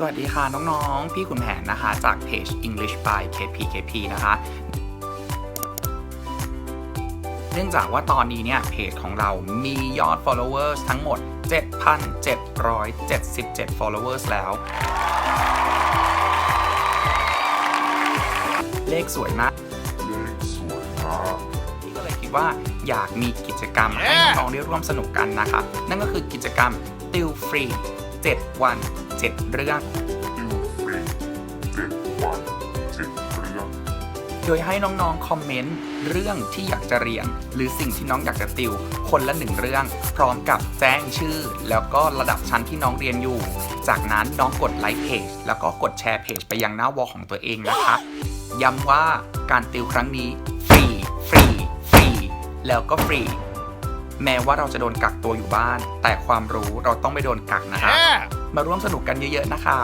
สวัสดีค่ะ น้องๆ พี่ขุนแผนนะคะ จากเพจ English by KPKP นะคะ เนื่องจากว่าตอนนี้เนี่ยเพจของเรามียอด followers ทั้งหมด 7,777 followers แล้ว เลขสวยมากพี่ก็เลยคิดว่าอยากมีกิจกรรมให้น้องๆได้ร่วมสนุกกันนะคะ นั่นก็คือกิจกรรมติวฟรี 7 วัน7เรื่อง โดยให้น้องๆ คอมเมนต์เรื่องที่อยากจะเรียน หรือสิ่งที่น้องอยากจะติว คนละหนึ่งเรื่อง พร้อมกับแจ้งชื่อ แล้วก็ระดับชั้นที่น้องเรียนอยู่ จากนั้นน้องกดไลค์เพจแล้วก็กดแชร์เพจไปยังหน้าวอลของตัวเองนะคะย้ำว่าการติวครั้งนี้ฟรี ฟรี ฟรี แล้วก็ฟรี แม้ว่าเราจะโดนกักตัวอยู่บ้าน แต่ความรู้เราต้องไม่โดนกักนะคะมาร่วมสนุกกันเยอะๆนะคะ